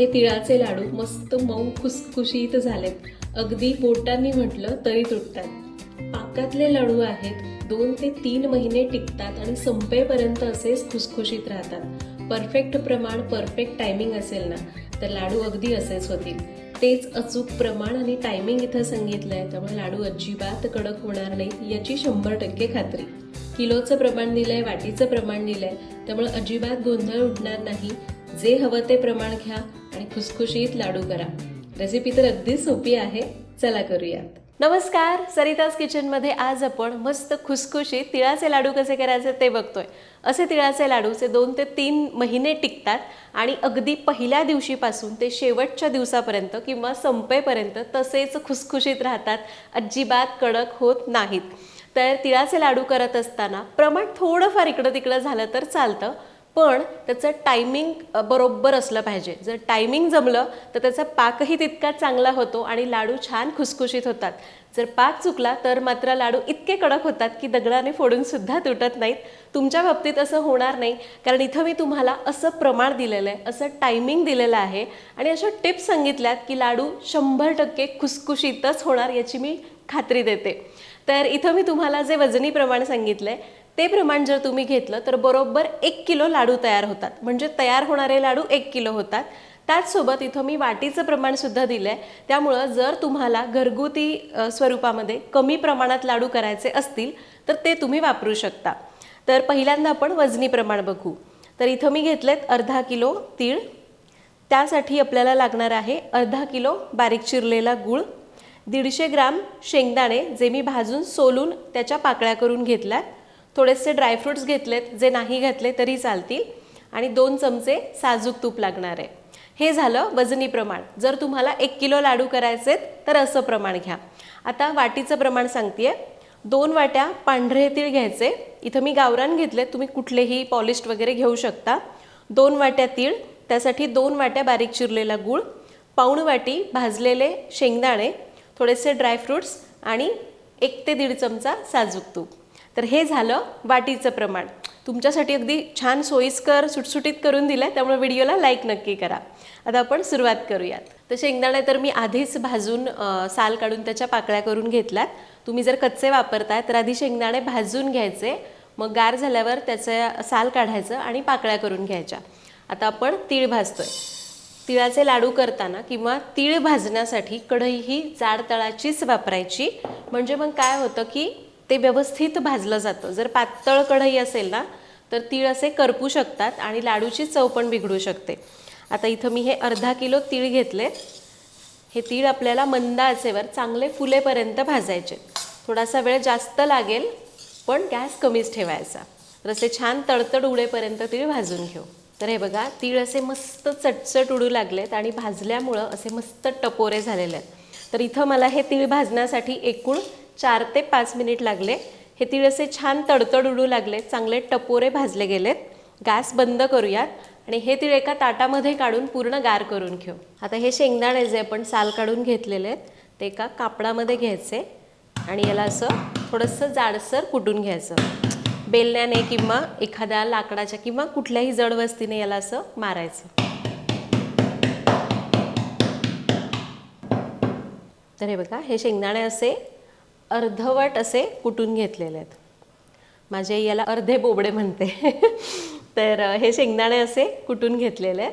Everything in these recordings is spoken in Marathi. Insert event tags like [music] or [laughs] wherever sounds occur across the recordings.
हे तिळाचे लाडू मस्त मऊ खुसखुशीत झालेत. अगदी बोटांनी म्हटलं तरी तुटतात. पाकातले लाडू आहेत दोन ते तीन महिने टिकतात आणि संपेपर्यंत असेच खुसखुशीत राहतात. परफेक्ट प्रमाण परफेक्ट टायमिंग असेल ना तर लाडू अगदी असेच होतील. तेच अचूक प्रमाण आणि टायमिंग इथं सांगितलं आहे त्यामुळे लाडू अजिबात कडक होणार नाहीत याची शंभर टक्के खात्री. किलोचं प्रमाण दिलंय वाटीचं प्रमाण दिलंय त्यामुळे अजिबात गोंधळ उडणार नाही. जे हवं ते प्रमाण घ्या आणि खुसखुशीत लाडू करा. रेसिपी तर अगदी सोपी आहे. चला करूयात. नमस्कार. सरिताज किचनमध्ये आज आपण मस्त खुसखुशीत तिळाचे लाडू कसे करायचे ते बघतोय. असे तिळाचे लाडूचे दोन ते तीन महिने टिकतात आणि अगदी पहिल्या दिवशीपासून ते शेवटच्या दिवसापर्यंत किंवा संपेपर्यंत तसेच खुसखुशीत राहतात. अजिबात कडक होत नाहीत. तर तिळाचे लाडू करत असताना प्रमाण थोडंफार इकडं तिकडं झालं तर चालतं. पण त्याचं टायमिंग बरोबर असलं पाहिजे. जर टायमिंग जमलं तर त्याचा पाकही तितका चांगला होतो आणि लाडू छान खुसखुशीत होतात. जर पाक चुकला तर मात्र लाडू इतके कडक होतात की दगडाने फोडूनसुद्धा तुटत नाहीत. तुमच्या बाबतीत असं होणार नाही कारण इथं मी तुम्हाला असं प्रमाण दिलेलं आहे असं टायमिंग दिलेलं आहे आणि अशा टिप्स सांगितल्यात की लाडू शंभर टक्के खुसखुशीतच होणार याची मी खात्री देते. तर इथं मी तुम्हाला जे वजनी प्रमाण सांगितलंय ते प्रमाण जर तुम्ही घेतलं तर बरोबर एक किलो लाडू तयार होतात. म्हणजे तयार होणारे लाडू एक किलो होतात. त्याचसोबत इथं मी वाटीचं प्रमाणसुद्धा दिलं आहे त्यामुळं जर तुम्हाला घरगुती स्वरूपामध्ये कमी प्रमाणात लाडू करायचे असतील तर ते तुम्ही वापरू शकता. तर पहिल्यांदा आपण वजनी प्रमाण बघू. तर इथं मी घेतलेत अर्धा किलो तीळ. त्यासाठी आपल्याला लागणार आहे अर्धा किलो बारीक चिरलेला गूळ दीडशे ग्राम शेंगदाणे जे मी भाजून सोलून त्याच्या पाकळ्या करून घेतल्यात. थोडेसे ड्रायफ्रुट्स घेतलेत जे नाही घातले तरी चालतील. आणि दोन चमचे साजूक तूप लागणार आहे. हे झालं वजनी प्रमाण. जर तुम्हाला एक किलो लाडू करायचे तर असं प्रमाण घ्या. आता वाटीचं प्रमाण सांगते दोन वाट्या पांढरे तीळ घ्यायचे. इथं मी गावरान घेतले तुम्ही कुठलेही पॉलिश्ड वगैरे घेऊ शकता. दोन वाट्या तीळ त्यासाठी दोन वाट्या बारीक चिरलेला गूळ पाऊण वाटी भाजलेले शेंगदाणे थोडेसे ड्रायफ्रुट्स आणि एक ते दीड चमचा साजूक तूप. तर हे झालं वाटीचं प्रमाण. तुमच्यासाठी अगदी छान सोयीस्कर सुटसुटीत करून दिलं आहे त्यामुळे व्हिडिओला लाईक नक्की करा. आता आपण सुरुवात करूयात. तर शेंगदाणे तर मी आधीच भाजून साल काढून त्याच्या पाकळ्या करून घेतल्यात. तुम्ही जर कच्चे वापरताय तर आधी शेंगदाणे भाजून घ्यायचे. मग गार झाल्यावर त्याचं साल काढायचं आणि पाकळ्या करून घ्यायच्या. आता आपण तीळ भाजतोय. तिळाचे लाडू करताना किंवा तीळ भाजण्यासाठी कढई ही जाड तळाचीच वापरायची. म्हणजे मग काय होतं की ते व्यवस्थित भाजलं जातं. जर पातळ कढई असेल ना तर तीळ असे करपू शकतात आणि लाडूची चव पण बिघडू शकते. आता इथं मी हे अर्धा किलो तीळ घेतले. हे तीळ आपल्याला मंद आचेवर चांगले फुलेपर्यंत भाजायचे. थोडासा वेळ जास्त लागेल पण गॅस कमीच ठेवायचा. तर असे छान तडतड उडेपर्यंत तीळ भाजून घेऊ. तर हे बघा तीळ असे मस्त चटचट उडू लागलेत आणि भाजल्यामुळं असे मस्त टपोरे झालेले आहेत. तर इथं मला हे तीळ भाजण्यासाठी एकूण चार ते पाच मिनिट लागले. हे तीळ असे छान तडतड उडू लागले. चांगले टपोरे भाजले गेलेत. गॅस बंद करूयात आणि हे तीळ एका ताटामध्ये काढून पूर्ण गार करून घेऊ. आता हे शेंगदाणे जे आपण साल काढून घेतलेले आहेत ते एका कापडामध्ये घ्यायचे आणि याला असं थोडंसं जाडसर कुटून घ्यायचं. बेलण्याने किंवा एखाद्या लाकडाच्या किंवा कुठल्याही जड वस्तीने याला असं मारायचं. तर हे बघा हे शेंगदाणे असे अर्धवट असे कुटून घेतलेले आहेत. माझ्या आई याला अर्धे बोबडे म्हणते. [laughs] तर हे शेंगदाणे असे कुटून घेतलेले आहेत.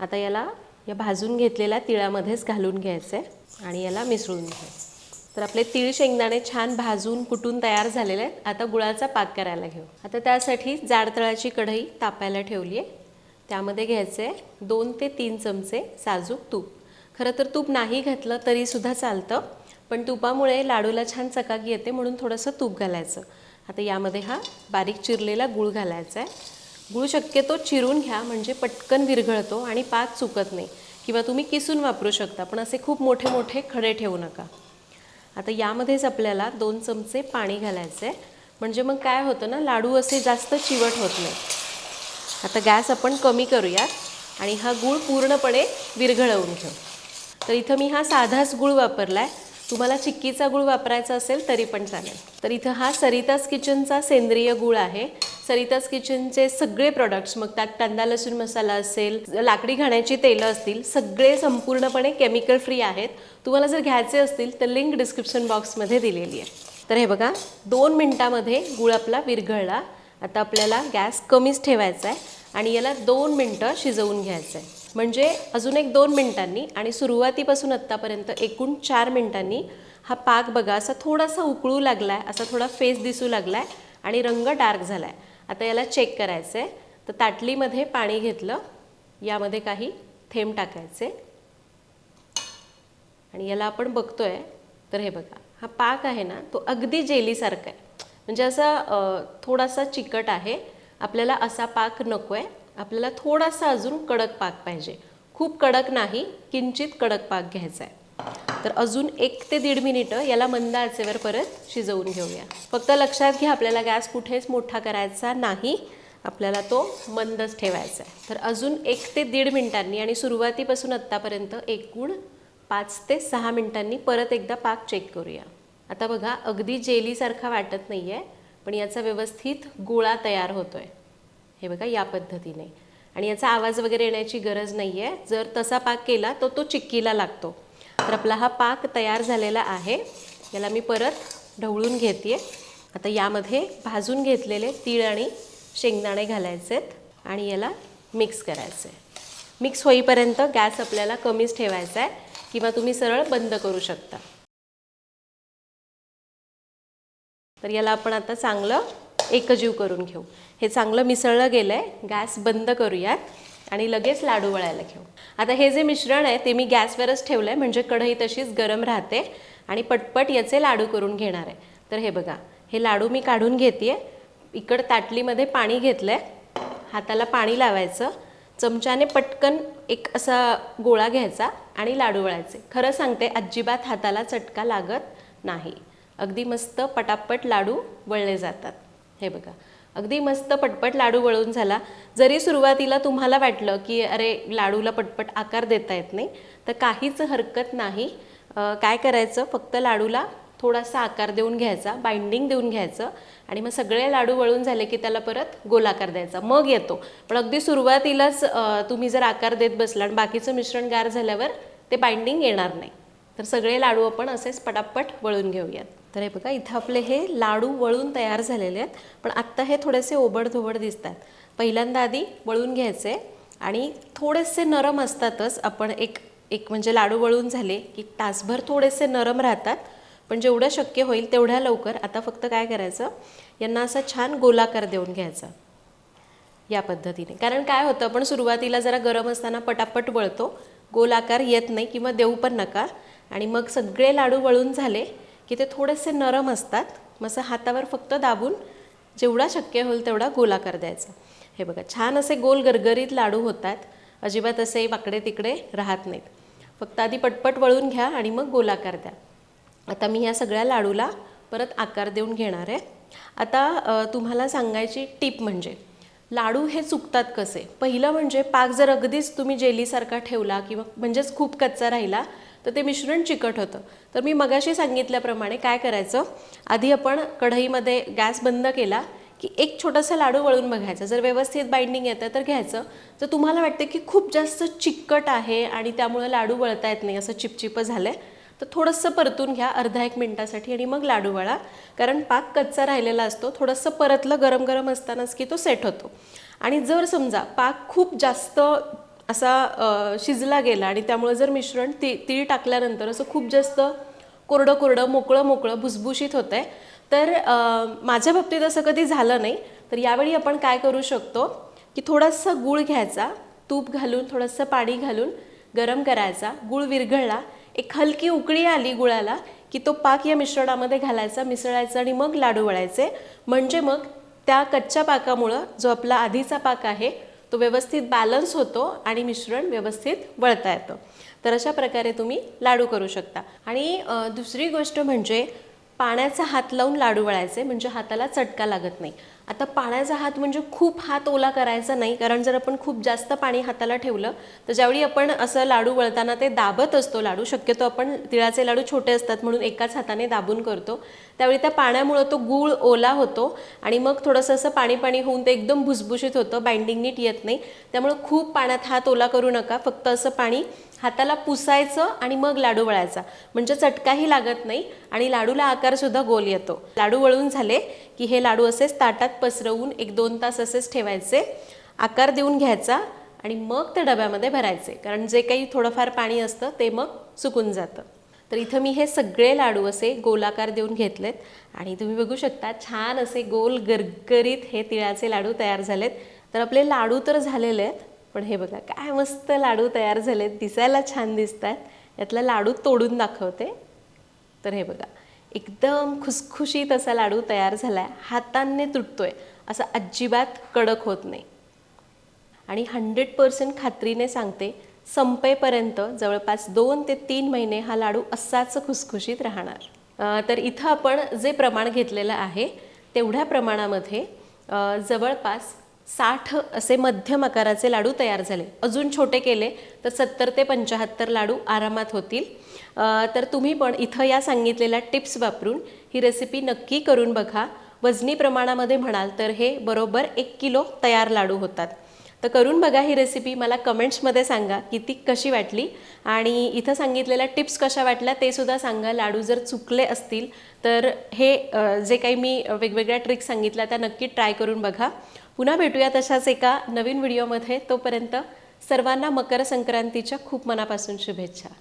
आता याला या भाजून घेतलेल्या तिळामध्येच घालून घ्यायचे आणि याला मिसळून घ्यायचं. तर आपले तीळ शेंगदाणे छान भाजून कुटून तयार झालेले आहेत. आता गुळाचा पाक करायला घेऊ. आता त्यासाठी जाड तळाची कढई तापायला ठेवली आहे. त्यामध्ये घ्यायचे दोन ते तीन चमचे साजूक तूप. खरं तर तूप नाही घातलं तरीसुद्धा चालतं. पण तुपामुळे लाडूला छान चकाकी येते म्हणून थोडंसं तूप घालायचं. आता यामध्ये हा बारीक चिरलेला गूळ घालायचा आहे गूळ शक्यतो चिरून घ्या म्हणजे पटकन विरघळतो आणि पात चुकत नाही किंवा तुम्ही किसून वापरू शकता पण असे खूप मोठे मोठे खडे ठेवू नका. आता यामध्येच आपल्याला दोन चमचे पाणी घालायचं आहे म्हणजे मग काय होतं ना लाडू असे जास्त चिवट होत नाही. आता गॅस आपण कमी करूयात आणि हा गूळ पूर्णपणे विरघळवून घेऊ. तर इथं मी हा साधाच गूळ वापरला आहे तुम्हाला चिक्कीचा गूळ वापरायचा असेल तरी पण चालेल. तर इथं हा सरितास किचनचा सेंद्रिय गूळ आहे. सरिताज किचनचे सगळे प्रॉडक्ट्स मग त्यात कांदा लसूण मसाला असेल लाकडी घाण्याची तेलं असतील सगळे संपूर्णपणे केमिकल फ्री आहेत. तुम्हाला जर घ्यायचे असतील तर लिंक डिस्क्रिप्शन बॉक्समध्ये दिलेली आहे. तर हे बघा दोन मिनटामध्ये गुळ आपला विरघळला. आता आपल्याला गॅस कमीच ठेवायचा आहे आणि याला दोन मिनटं शिजवून घ्यायचं आहे. म्हणजे अजून एक दोन मिनटांनी आणि सुरुवातीपासून आत्तापर्यंत एकूण चार मिनटांनी हा पाक बघा असा थोडासा उकळू लागला आहे असा थोडा फेस दिसू लागला आहे आणि रंग डार्क झाला आहे आता याला चेक करायचं आहे तर ताटलीमध्ये पाणी घेतलं. यामध्ये काही थेंब टाकायचे. आणि याला आपण बघतो आहे तर हे बघा हा पाक आहे ना तो अगदी जेलीसारखा आहे. म्हणजे असा थोडासा चिकट आहे. आपल्याला असा पाक नको आहे आपल्याला थोडासा अजून कडक पाक पाहिजे. खूप कडक नाही किंचित कडक पाक घ्यायचा आहे. तर अजून एक ते दीड मिनिटं याला मंद आचेवर परत शिजवून घेऊया. फक्त लक्षात घ्या आपल्याला गॅस कुठेच मोठा करायचा नाही. आपल्याला तो मंदच ठेवायचा आहे. तर अजून एक ते दीड मिनिटांनी आणि सुरुवातीपासून आत्तापर्यंत एकूण पाच ते सहा मिनिटांनी परत एकदा पाक चेक करूया. आता बघा अगदी जेलीसारखा वाटत नाही आहे पण याचा व्यवस्थित गोळा तयार होतो आहे हे बघा या पद्धतीने. आणि याचा आवाज वगैरे येण्याची गरज नाही आहे जर तसा पाक केला तर तो चिक्कीला लागतो. तर आपला हा पाक तयार झालेला आहे. याला मी परत ढवळून घेते आता यामध्ये भाजून घेतलेले तीळ आणि शेंगदाणे घालायचे आहेत आणि याला मिक्स करायचं आहे. मिक्स होईपर्यंत गॅस आपल्याला कमीच ठेवायचा आहे किंवा तुम्ही सरळ बंद करू शकता. तर याला आपण आता चांगलं एकजीव करून घेऊ. हे चांगलं मिसळलं गेलं आहे गॅस बंद करूयात आणि लगेच लाडू वळायला घेऊ. आता हे जे मिश्रण आहे ते मी गॅसवरच ठेवलं आहे म्हणजे कढई तशीच गरम राहते आणि पटपट याचे लाडू करून घेणार आहे. तर हे बघा हे लाडू मी काढून घेते इकडं ताटलीमध्ये पाणी घेतलं आहे हाताला पाणी लावायचं. चमच्याने पटकन एक असा गोळा घ्यायचा आणि लाडू वळायचे. खरं सांगते अजिबात हाताला चटका लागत नाही. अगदी मस्त पटापट लाडू वळले जातात. हे बघा. अगदी मस्त पटपट लाडू वळून झाला. जरी सुरुवातीला तुम्हाला वाटलं की अरे लाडूला पटपट आकार देता येत नाही तर काहीच हरकत नाही. काय करायचं? फक्त लाडूला थोडासा आकार देऊन घ्यायचा बाइंडिंग देऊन घ्यायचं आणि मग सगळे लाडू वळून झाले की त्याला परत गोलाकार द्यायचा. मग येतो. पण अगदी सुरुवातीलाच तुम्ही जर आकार देत बसला आणि बाकीचं मिश्रण गार झाल्यावर ते बाइंडिंग येणार नाही. तर सगळे लाडू आपण असेच पटापट वळून घेऊयात. तर हे बघा इथं आपले हे लाडू वळून तयार झालेले आहेत. पण आत्ता हे थोडेसे ओबडधोबड दिसतात. पहिल्यांदा आधी वळून घ्यायचे आणि थोडेसे नरम असतातच आपण एक एक म्हणजे लाडू वळून झाले की तासभर थोडेसे नरम राहतात. पण जेवढं शक्य होईल तेवढ्या लवकर. आता फक्त काय करायचं? यांना असा छान गोलाकार देऊन घ्यायचा. या पद्धतीने. कारण काय होतं आपण सुरुवातीला जरा गरम असताना पटापट वळतो. गोलाकार येत नाही किंवा देऊ पण नका. आणि मग सगळे लाडू वळून झाले की ते थोडेसे नरम असतात. मग असं हातावर फक्त दाबून जेवढा शक्य होईल तेवढा गोलाकार द्यायचा. हे बघा छान असे गोल गरगरीत लाडू होतात. अजिबात असे वाकडे तिकडे राहत नाहीत. फक्त आधी पटपट वळून घ्या आणि मग गोलाकार द्या. आता मी ह्या सगळ्या लाडूला परत आकार देऊन घेणार आहे. आता तुम्हाला सांगायची टीप म्हणजे लाडू हे चुकतात कसे? पहिलं म्हणजे पाक जर अगदीच तुम्ही जेलीसारखा ठेवला किंवा म्हणजेच खूप कच्चा राहिला तर ते मिश्रण चिकट होतं. तर मी मगाशी सांगितल्याप्रमाणे काय करायचं? आधी आपण कढईमध्ये गॅस बंद केला की एक छोटासा लाडू वळून बघायचा. जर व्यवस्थित बाइंडिंग येतं तर घ्यायचं. जर तुम्हाला वाटते की खूप जास्त चिकट आहे आणि त्यामुळं लाडू वळता येत नाही असं चिपचिपं झालं आहे तर थोडंसं परतून घ्या अर्धा एक मिनटासाठी आणि मग लाडू वळा. कारण पाक कच्चा राहिलेला असतो थोडंसं परतलं गरम गरम असतानाच की तो सेट होतो. आणि जर समजा पाक खूप जास्त असा शिजला गेला आणि त्यामुळे जर मिश्रण ती तीळ टाकल्यानंतर असं खूप जास्त कोरडं कोरडं मोकळं मोकळं भुसभुशीत होतं आहे तर माझ्या बाबतीत असं कधी झालं नाही. तर यावेळी आपण काय करू शकतो की थोडासा गूळ घ्यायचा तूप घालून थोडंसं पाणी घालून गरम करायचा गूळ विरघळला. एक हलकी उकळी आली गुळाला की तो पाक या मिश्रणामध्ये घालायचा मिसळायचा आणि मग लाडू वळायचे. म्हणजे मग त्या कच्च्या पाकामुळं जो आपला आधीचा पाक आहे तो व्यवस्थित बॅलन्स होतो आणि मिश्रण व्यवस्थित वळता येतं. तर अशा प्रकारे तुम्ही लाडू करू शकता. आणि दुसरी गोष्ट म्हणजे पाण्याचा हात लावून लाडू वळायचे म्हणजे हाताला चटका लागत नाही. आता पाण्याचा हात म्हणजे खूप हात ओला करायचा नाही कारण जर आपण खूप जास्त पाणी हाताला ठेवलं तर ज्यावेळी आपण असं लाडू वळताना ते दाबत असतो लाडू शक्यतो आपण तिळाचे लाडू छोटे असतात म्हणून एकाच हाताने दाबून करतो त्यावेळी त्या पाण्यामुळं तो गूळ ओला होतो आणि मग थोडंसं असं पाणी पाणी होऊन ते एकदम भुसभुशीत होतं बाइंडिंग नीट येत नाही. त्यामुळं खूप पाण्यात हात ओला करू नका फक्त असं पाणी हाताला पुसायचं आणि मग लाडू वळायचा. म्हणजे चटकाही लागत नाही आणि लाडूला आकारसुद्धा गोल येतो. लाडू वळून झाले की हे लाडू असेच ताटात पसरवून एक दोन तास असेच ठेवायचे. आकार देऊन घ्यायचा आणि मग ते डब्यामध्ये भरायचे. कारण जे काही थोडंफार पाणी असतं ते मग सुकून जातं. तर इथं मी हे सगळे लाडू असे गोलाकार देऊन घेतलेत. आणि तुम्ही बघू शकता छान असे गोल गरगरीत हे तिळाचे लाडू तयार झालेत. तर आपले लाडू तर झालेले आहेत. पण हे बघा काय मस्त लाडू तयार झाले दिसायला छान दिसत आहेत यातला लाडू तोडून दाखवते. तर हे बघा एकदम खुसखुशीत असा लाडू तयार झाला आहे हातांनी तुटतोय. असा अजिबात कडक होत नाही. आणि हंड्रेड पर्सेंट खात्रीने सांगते संपेपर्यंत जवळपास दोन ते तीन महिने हा लाडू असाच खुसखुशीत राहणार. तर इथं आपण जे प्रमाण घेतलेलं आहे तेवढ्या प्रमाणामध्ये जवळपास साठ असे मध्यम आकाराचे लाडू तयार झाले. अजून छोटे केले तर सत्तर ते पंच्याहत्तर लाडू आरामात होतील. तर तुम्ही पण इथं या सांगितलेल्या टिप्स वापरून ही रेसिपी नक्की करून बघा. वजनी प्रमाणामध्ये म्हणाल तर हे बरोबर एक किलो तयार लाडू होतात. तर करून बघा ही रेसिपी मला कमेंट्समध्ये सांगा की ती कशी वाटली. आणि इथं सांगितलेल्या टिप्स कशा वाटल्या ते सुद्धा सांगा. लाडू जर चुकले असतील तर हे जे काही मी वेगवेगळ्या ट्रिक्स सांगितल्या त्या नक्की ट्राय करून बघा. पुन्हा भेटूया तशाच एका नवीन व्हिडिओमध्ये. तोपर्यंत सर्वांना मकर संक्रांतीच्या खूप मनापासून शुभेच्छा.